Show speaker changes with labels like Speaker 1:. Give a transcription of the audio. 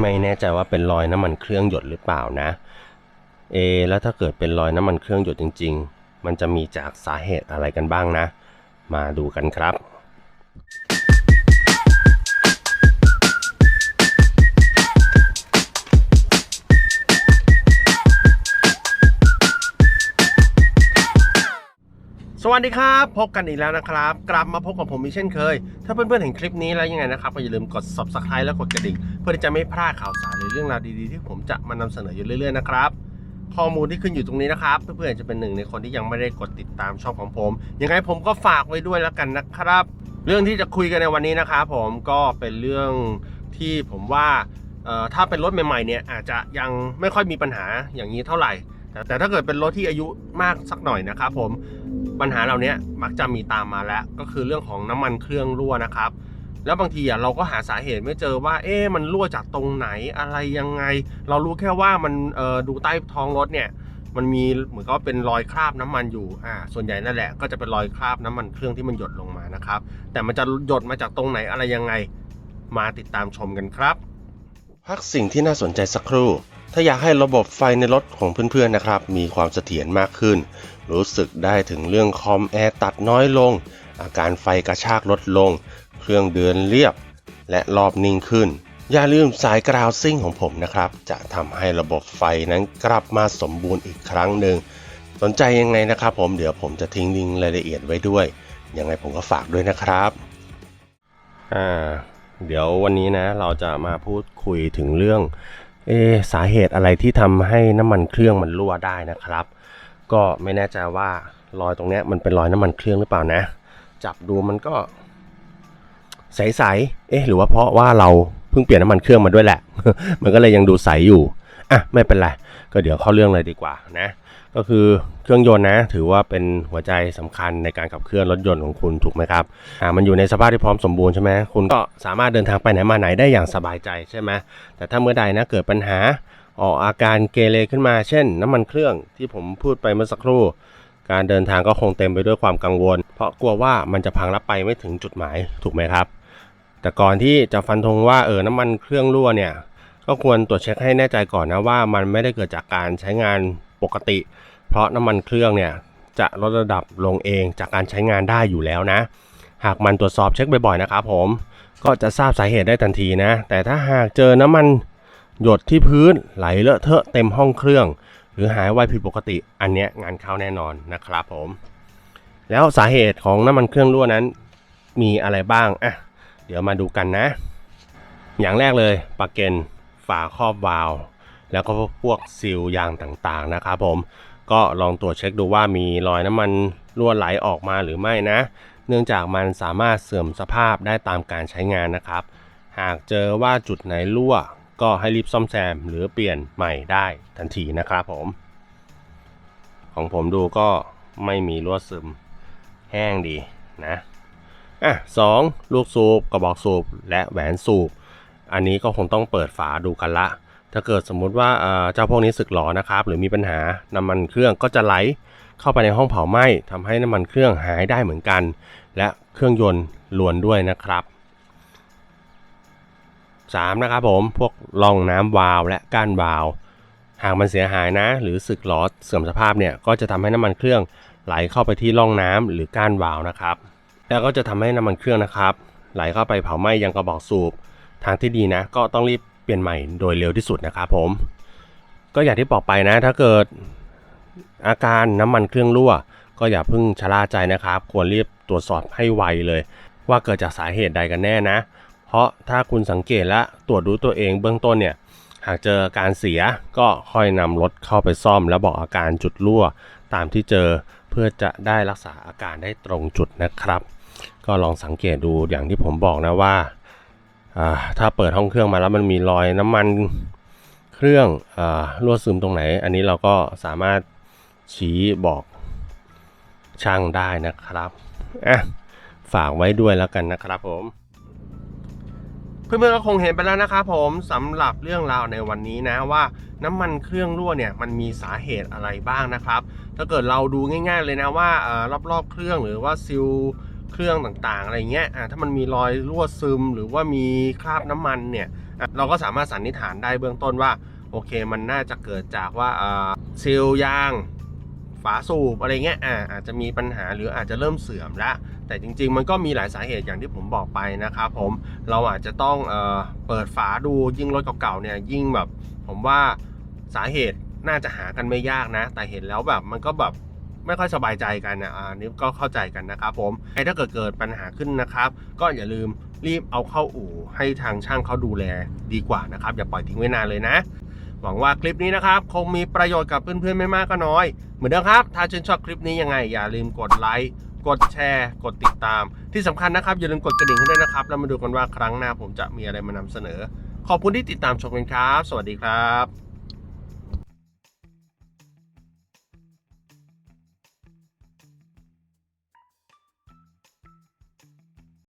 Speaker 1: ไม่แน่ใจว่าเป็นรอยน้ำมันเครื่องหยดหรือเปล่านะ เอ แล้วถ้าเกิดเป็นรอยน้ำมันเครื่องหยดจริง ๆ มันจะมีจากสาเหตุอะไรกันบ้างนะ มาดูกันครับสวัสดีครับ พบกันอีกแล้วนะครับ กลับมาพบกับผมอีกเช่นเคย ถ้าเพื่อนๆเห็นคลิปนี้แล้วยังไงนะครับ ก็อย่าลืมกด subscribe และกดกระดิ่ง พื่อที่จะไม่พลาดข่าวสารหรือเรื่องราวดีๆ ที่ผมจะมานำเสนออยู่เรื่อยๆนะครับข้อมูลที่ขึ้นอยู่ตรงนี้นะครับ เพื่อนๆจะเป็นหนึ่งในคนที่ยังไม่ได้กดติดตามช่องของผมยังไงผมก็ฝากไว้ด้วยแล้วกันนะครับ เรื่องที่จะคุยกันในวันนี้นะครับผมก็เป็นเรื่องที่ผมว่าถ้าเป็นรถใหม่ๆเนี่ยอาจจะยังไม่ค่อยมีปัญหาอย่างนี้เท่าไหร่ แต่แต่ถ้าเกิดเป็นรถที่อายุมากสักหน่อยนะครับผมปัญหาเหล่านี้มักจะมีตามมาแล้ว ก็คือเรื่องของน้ำมันเครื่องรั่วนะครับ แล้วบางทีอะเราก็หาสาเหตุไม่เจอว่า เอ๊ะมันรั่วจากตรงไหนอะไรยังไง เรารู้แค่ว่ามันเอ่อดูใต้ท้องรถเนี่ยมันมีเหมือนก็เป็นรอยคราบน้ำมันอยู่อ่าส่วนใหญ่นั่นแหละก็จะเป็นรอยคราบน้ำมันเครื่องที่มันหยดลงมานะครับ แต่มันจะหยดมาจากตรงไหนอะไรยังไง มาติดตามชมกันครับ พักสิ่งที่น่าสนใจสักครู่ ถ้าอยากให้ระบบไฟในรถของเพื่อนๆนะครับ มีความเสถียรมากขึ้น รู้สึกได้ถึงเรื่องคอมแอร์ตัดน้อยลง อาการไฟกระชากลดลง เครื่องเดินเรียบ และรอบนิ่งขึ้น อย่าลืมสายกราวซิ่งของผมนะครับ จะทำให้ระบบไฟนั้นกลับมาสมบูรณ์อีกครั้งหนึ่ง สนใจยังไงนะครับผมเดี๋ยวผมจะทิ้งลิงก์รายละเอียดไว้ด้วย ยังไงผมก็ฝากด้วยนะครับอ่าเดี๋ยววันนี้นะเราจะมาพูดคุยถึงเรื่องเอสาเหตุอะไรที่ทำให้น้ำมันเครื่องมันรั่วได้นะครับ ก็ไม่แน่ใจว่ารอยตรงนี้มันเป็นรอยน้ำมันเครื่องหรือเปล่านะ จับดูมันก็ ใสๆ เอ๊ะ หรือว่าเพราะว่าเราเพิ่งเปลี่ยนน้ำมันเครื่องมาด้วยแหละ มันก็เลยยังดูใสอยู่ อะ ไม่เป็นไร ก็เดี๋ยวเข้าเรื่องเลยดีกว่านะ ก็คือเครื่องยนต์นะ ถือว่าเป็นหัวใจสำคัญในการขับเคลื่อนรถยนต์ของคุณถูกไหมครับ อ่า มันอยู่ในสภาพที่พร้อมสมบูรณ์ใช่ไหมคุณก็สามารถเดินทางไปไหนมาไหนได้อย่างสบายใจใช่ไหมแต่ถ้าเมื่อใดนะเกิดปัญหาออกอาการเกเรขึ้นมา เช่น น้ำมันเครื่องที่ผมพูดไปเมื่อสักครู่ การเดินทางก็คงเต็มไปด้วยความกังวล เพราะกลัวว่ามันจะพังและไปไม่ถึงจุดหมายถูกไหมครับ แต่ก่อนที่จะฟันธงว่าเออน้ำมันเครื่องรั่วเนี่ย ก็ควรตรวจเช็คให้แน่ใจก่อนนะว่ามันไม่ได้เกิดจากการใช้งานปกติ เพราะน้ำมันเครื่องเนี่ยจะลดระดับลงเองจากการใช้งานได้อยู่แล้วนะ หากมันตรวจสอบเช็คบ่อยๆนะครับผมก็จะทราบสาเหตุได้ทันทีนะ แต่ถ้าหากเจอน้ำมันหยดที่พื้นไหลเลอะเทอะเต็มห้องเครื่อง หรือหายไวผิดปกติ อันเนี้ยงานเข้าแน่นอนนะครับผม แล้วสาเหตุของน้ำมันเครื่องรั่วนั้น มีอะไรบ้างอะ เดี๋ยวมาดูกันนะ อย่างแรกเลยปลั๊กเกนฝาครอบวาล์วแล้วก็พวกซีลยางต่างๆนะครับผมก็ลองตรวจเช็คดูว่ามีรอยน้ำมันรั่วไหลออกมาหรือไม่นะ เนื่องจากมันสามารถเสื่อมสภาพได้ตามการใช้งานนะครับ หากเจอว่าจุดไหนรั่ว ก็ให้รีบซ่อมแซมหรือเปลี่ยนใหม่ได้ทันทีนะครับผม ของผมดูก็ไม่มีรั่วซึมแห้งดีนะ อะสองลูกสูบกระบอกสูบและแหวนสูบ อันนี้ก็คงต้องเปิดฝาดูกันละ ถ้าเกิดสมมุติว่าเจ้าพวกนี้สึกหรอนะครับ หรือมีปัญหาน้ำมันเครื่องก็จะไหลเข้าไปในห้องเผาไหม้ทำให้น้ำมันเครื่องหายได้เหมือนกัน และเครื่องยนต์ลวนด้วยนะครับ 3. นะครับผมพวกร่องน้ำวาล์วและก้านวาล์วหากมันเสียหายนะ หรือสึกหรอเสื่อมสภาพเนี่ยก็จะทำให้น้ำมันเครื่องไหลเข้าไปที่ร่องน้ำหรือก้านวาล์วนะครับ แล้วก็จะทำให้น้ำมันเครื่องนะครับ ไหลเข้าไปเผาไหม้ยังกระบอกสูบ ทางที่ดีนะ ก็ต้องรีบเปลี่ยนใหม่โดยเร็วที่สุดนะครับผม ก็อย่างที่บอกไปนะ ถ้าเกิดอาการน้ำมันเครื่องรั่ว ก็อย่าเพิ่งชะล่าใจนะครับ ควรรีบตรวจสอบให้ไวเลย ว่าเกิดจากสาเหตุใดกันแน่นะ เพราะถ้าคุณสังเกตและตรวจดูตัวเองเบื้องต้นเนี่ยหากเจออาการเสียก็ค่อยนำรถเข้าไปซ่อม แล้วบอกอาการจุดรั่ว ตามที่เจอเพื่อจะได้รักษาอาการได้ตรงจุดนะครับ ก็ลองสังเกตดูอย่างที่ผมบอกนะว่าถ้าเปิดห้องเครื่องมาแล้วมันมีรอยน้ำมันเครื่องอรั่วซึมตรงไหน อันนี้เราก็สามารถชี้บอกช่างได้นะครับอะฝากไว้ด้วยแล้วกันนะครับผม เพื่อนๆก็คงเห็นไปแล้วนะครับผมสำหรับเรื่องราวในวันนี้นะว่าน้ำมันเครื่องรั่วเนี่ยมันมีสาเหตุอะไรบ้างนะครับ ถ้าเกิดเราดูง่าย ๆเลยนะว่าเอ่อรอบๆเครื่องหรือว่าซิล เครื่องต่างๆ อะไรเงี้ยอ่าถ้ามันมีรอยรั่วซึมหรือว่ามีคราบน้ำมันเนี่ยอะเราก็สามารถสันนิษฐานได้เบื้องต้นว่าโอเคมันน่าจะเกิดจากว่าซีลยาง ฝาสูบอะไรเงี้ยอ่าอาจจะมีปัญหาหรืออาจจะเริ่มเสื่อมล้วแต่จริง ๆ มันก็มีหลายสาเหตุอย่างที่ผมบอกไปนะครับผมเราอาจจะต้องเออเปิดฝาดูยิ่งรถเก่าๆเนี่ยยิ่งแบบ ผมว่าสาเหตุน่าจะหากันไม่ยากนะ แต่เห็นแล้วแบบมันก็แบบ ไม่ค่อยสบายใจกันนะอ่านี่ก็เข้าใจกันนะครับผมไอ้ถ้าเกิดเกิดปัญหาขึ้นนะครับ ก็อย่าลืมรีบเอาเข้าอู่ให้ทางช่างเขาดูแลดีกว่านะครับ อย่าปล่อยทิ้งไว้นานเลยนะ หวังว่าคลิปนี้นะครับ คงมีประโยชน์กับเพื่อนๆไม่มากก็น้อย เหมือนเดิมครับ ถ้าชื่นชอบคลิปนี้ยังไง อย่าลืมกดไลค์กดแชร์ กดติดตาม ที่สำคัญนะครับ อย่าลืมกดกระดิ่งให้ด้วยนะครับ แล้วมาดูกันว่าครั้งหน้าผมจะมีอะไรมานำเสนอ ขอบคุณที่ติดตามชมกันครับ สวัสดีครับ